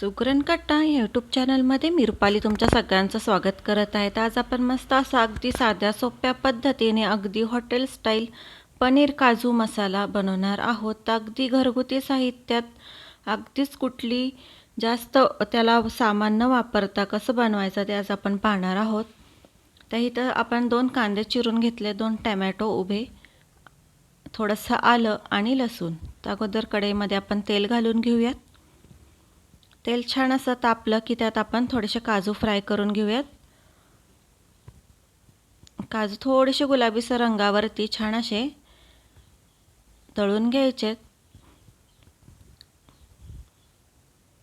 सुगरण कट्टा यूट्यूब चॅनलमध्ये मी रुपाली तुमच्या सगळ्यांचं स्वागत करत आहे तर आज आपण मस्त असा अगदी साध्या सोप्या पद्धतीने अगदी हॉटेल स्टाईल पनीर काजू मसाला बनवणार आहोत. तर अगदी घरगुती साहित्यात अगदीच कुठली जास्त त्याला सामान न वापरता कसं बनवायचं ते आज आपण पाहणार आहोत. तर इथं आपण दोन कांदे चिरून घेतले दोन टॅमॅटो उभे थोडंसं आलं आणि लसूण. तर अगोदर कढईमध्ये आपण तेल घालून घेऊयात. तेल छान असं तापलं की त्यात आपण थोडेसे काजू फ्राय करून घेऊयात. काजू थोडेसे गुलाबीसर रंगावरती छान असे तळून घ्यायचे.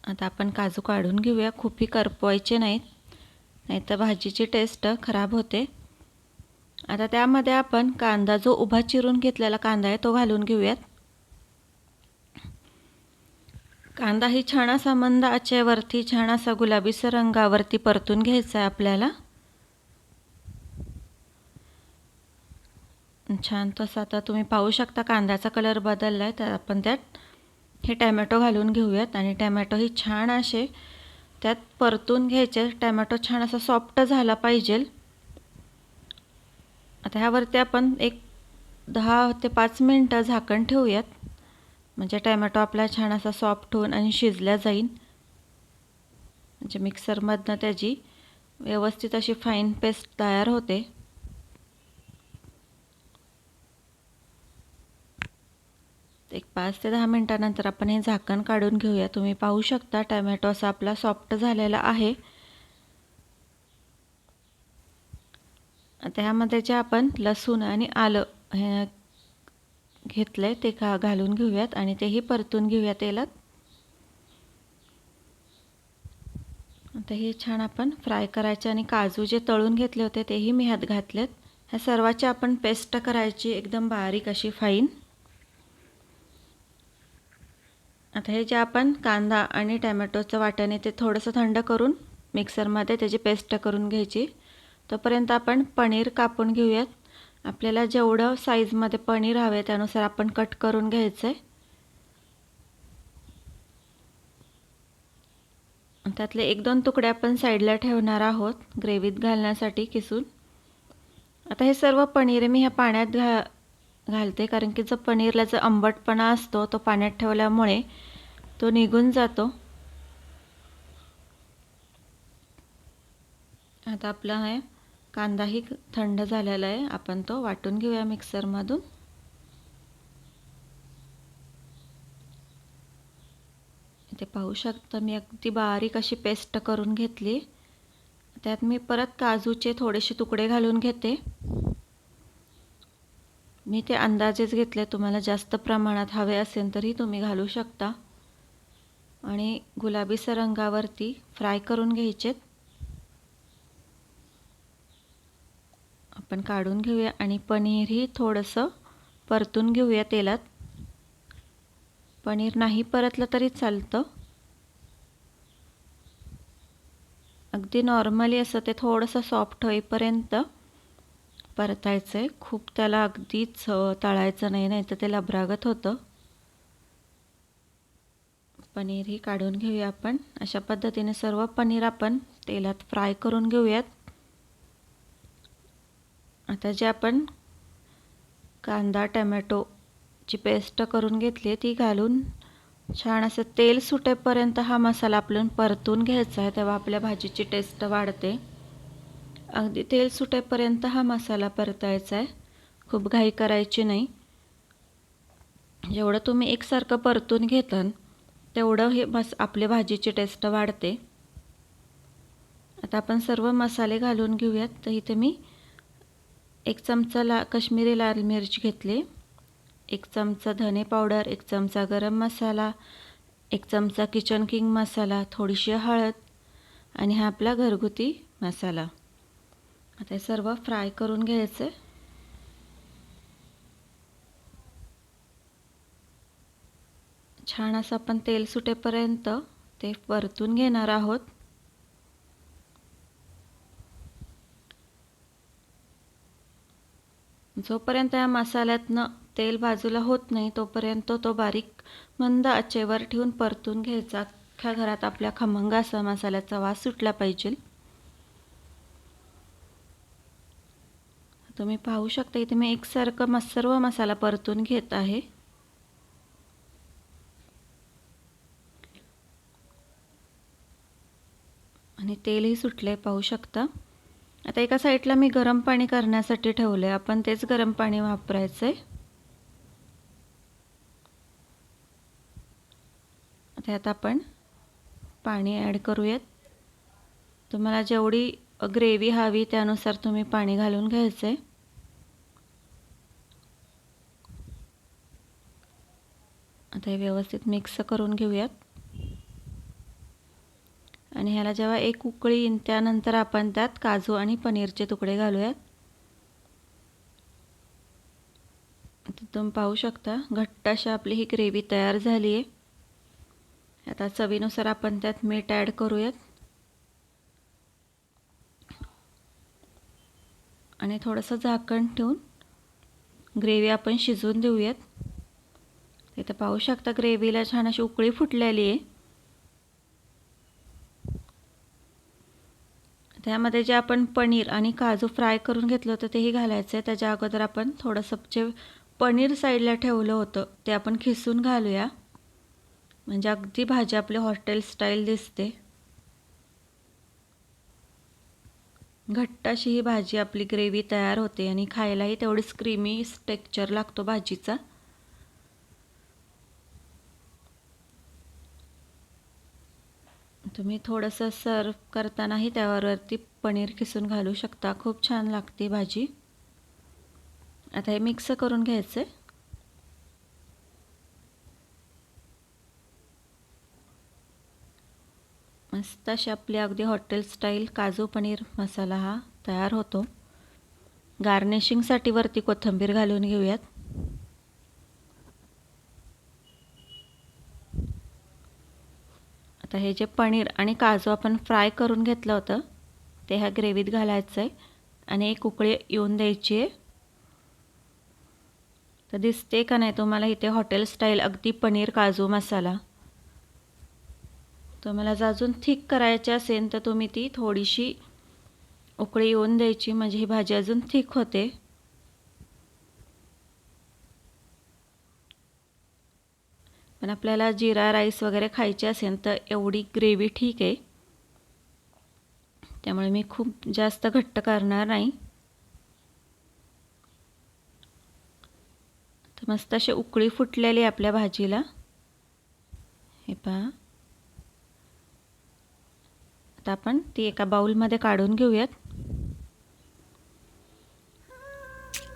आता आपण काजू काढून घेऊया. खूपही करपवायचे नाहीत. नाहीतर भाजीची टेस्ट खराब होते. आता त्यामध्ये आपण कांदा जो उभा चिरून घेतलेला कांदा आहे तो घालून घेऊयात. कांदा ही छान असा मंद आचेवरती छान असा गुलाबीसर रंगावरती परतून घ्यायचा आहे आपल्याला. छान तसं आता तुम्ही पाहू शकता कांद्याचा कलर बदलला आहे तर आपण त्यात हे टॅमॅटो घालून घेऊयात. आणि टॅमॅटो ही छान असे त्यात परतून घ्यायचे. टॅमॅटो छान असा सॉफ्ट झाला पाहिजे. आता ह्यावरती आपण एक दहा ते पाच मिनटं झाकण ठेवूयात. म्हणजे टॅमॅटो आपला छान असा सॉफ्ट होऊन आणि शिजल्या जाईल म्हणजे मिक्सरमधनं त्याची व्यवस्थित अशी फाईन पेस्ट तयार होते. एक पाच ते दहा मिनटानंतर आपण हे झाकण काढून घेऊया. तुम्ही पाहू शकता टॅमॅटो असा आपला सॉफ्ट झालेला आहे. त्यामध्ये जे आपण लसूण आणि आलं हे घेतलं आहे ते का घालून घेऊयात आणि तेही परतून घेऊया तेलात. आता हे छान आपण फ्राय करायचे आणि काजू जे तळून घेतले होते तेही मी ह्यात घातलेत. ह्या सर्वाची आपण पेस्ट करायची एकदम बारीक अशी फाईन. आता हे जे आपण कांदा आणि टॅमॅटोचं वाटण ते थोडंसं थंड करून मिक्सरमध्ये त्याची पेस्ट करून घ्यायची. तोपर्यंत आपण पनीर कापून घेऊयात. आपल्याला जेवढं साईजमध्ये पनीर हवे त्यानुसार आपण कट करून घ्यायचं आहे त्यातले एक दोन तुकडे आपण साईडला ठेवणार आहोत ग्रेव्हीत घालण्यासाठी किसून. आता हे सर्व पनीर मी ह्या पाण्यात घा घालते कारण की जो पनीरला जो आंबटपणा असतो तो पाण्यात ठेवल्यामुळे तो निघून जातो. आता आपलं हे कांदाही थंड झालेला आहे. आपण तो वाटून घेऊया मिक्सरमधून. इथे पाहू शकता मी अगदी बारीक अशी पेस्ट करून घेतली. त्यात मी परत काजूचे थोडेसे तुकडे घालून घेते. मी ते अंदाजेच घेतले. तुम्हाला जास्त प्रमाणात हवे असेल तरी तुम्ही घालू शकता. आणि गुलाबीसर रंगावरती फ्राय करून घ्यायचेत. आपण काढून घेऊया आणि पनीरही थोडंसं परतून घेऊया तेलात. पनीर नाही परतलं तरी चालतं. अगदी नॉर्मली असं ते थोडंसं सॉफ्ट होईपर्यंत परतायचं आहे खूप त्याला अगदीच तळायचं नाही नाही तर ते लबरागत होतं. पनीरही काढून घेऊया आपण. अशा पद्धतीने सर्व पनीर आपण तेलात फ्राय करून घेऊयात. आता जे आपण कांदा टमॅटोची पेस्ट करून घेतली आहे ती घालून छान असं तेल सुटेपर्यंत हा मसाला आपल्याला परतून घ्यायचा आहे तेव्हा आपल्या भाजीची टेस्ट वाढते. अगदी तेल सुटेपर्यंत हा मसाला परतायचा आहे. खूप घाई करायची नाही. जेवढं तुम्ही एकसारखं परतून घेता तेवढं हे मस आपल्या भाजीची टेस्ट वाढते. आता आपण सर्व मसाले घालून घेऊयात. तर इथे मी एक चमचा ला कश्मीरी लाल मिरच घेतली एक चमचा धने पावडर एक चमचा गरम मसाला एक चमचा किचन किंग मसाला थोडीशी हळद आणि हा आपला घरगुती मसाला. आता सर्व फ्राय करून घ्यायचं. छान असं आपण तेल सुटेपर्यंत ते परतून घेणार आहोत. जोपर्यंत या मसाल्यातनं तेल बाजूला होत नाही तोपर्यंत तो बारीक मंद आचेवर ठेवून परतून घ्यायचा. अख्ख्या घरात आपल्या खमंग असा मसाल्याचा वास सुटला पाहिजे. तुम्ही पाहू शकता इथे मी एकसारखं मस सर्व मसाला परतून घेत आहे. आणि तेलही सुटले पाहू शकता. आता एका साईडला मी गरम पाणी करण्यासाठी ठेवलं आहे आपण तेच गरम पाणी वापरायचं आहे त्यात आपण पाणी ॲड करूयात. तुम्हाला जेवढी ग्रेव्ही हवी त्यानुसार तुम्ही पाणी घालून घ्यायचं आहे आता हे व्यवस्थित मिक्स करून घेऊयात. आणि ह्याला जेव्हा एक उकळी येईन त्यानंतर आपण त्यात काजू आणि पनीरचे तुकडे घालूयात. तुम्ही पाहू शकता घट्ट अशी आपली ही ग्रेव्ही तयार झाली आहे आता चवीनुसार आपण त्यात मीठ ॲड करूयात. आणि थोडंसं झाकण ठेवून ग्रेव्ही आपण शिजवून देऊयात. इथं पाहू शकता ग्रेव्हीला छान अशी उकळी फुटलेली आहे त्यामध्ये जे आपण पनीर आणि काजू फ्राय करून घेतलं होतं तेही घालायचं आहे त्याच्या अगोदर आपण थोडंसं जे पनीर साईडला ठेवलं होतं ते आपण खिसून घालूया. म्हणजे अगदी भाजी आपली हॉटेल स्टाईल दिसते. घट्ट अशी ही भाजी आपली ग्रेव्ही तयार होते आणि खायलाही तेवढीच क्रीमी टेक्चर लागतो भाजीचा. तुम्ही थोडंसं सर्व करतानाही त्यावरती पनीर किसून घालू शकता. खूप छान लागते भाजी. आता हे मिक्स करून घ्यायचं आहे मस्त अशी आपली अगदी हॉटेल स्टाईल काजू पनीर मसाला हा तयार होतो. गार्निशिंगसाठी वरती कोथिंबीर घालून घेऊयात. आता हे जे पनीर आणि काजू आपण फ्राय करून घेतलं होतं ते ह्या ग्रेव्हीत घालायचं आहे. आणि एक उकळी येऊन द्यायची आहे. तर दिसते का नाही तुम्हाला इथे हॉटेल स्टाईल अगदी पनीर काजू मसाला? तुम्हाला जर अजून थिक करायची असेल तर तुम्ही ती थोडीशी उकळी येऊन द्यायची. म्हणजे ही भाजी अजून थिक होते. पण आपल्याला जिरा राईस वगैरे खायचे असेल तर एवढी ग्रेव्ही ठीक आहे. त्यामुळे मी खूप जास्त घट्ट करणार नाही. तर मस्त अशी उकळी फुटलेली आपल्या भाजीला. हे पहा. आता आपण ती एका बाऊलमध्ये काढून घेऊयात.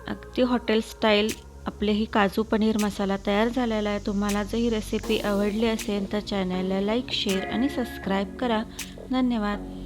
अगदी हॉटेल स्टाईल आपले ही काजू पनीर मसाला तयार झालेला आहे. तुम्हाला जर ही रेसिपी आवडली असेल तर चॅनलला लाईक शेअर आणि सबस्क्राईब करा. धन्यवाद.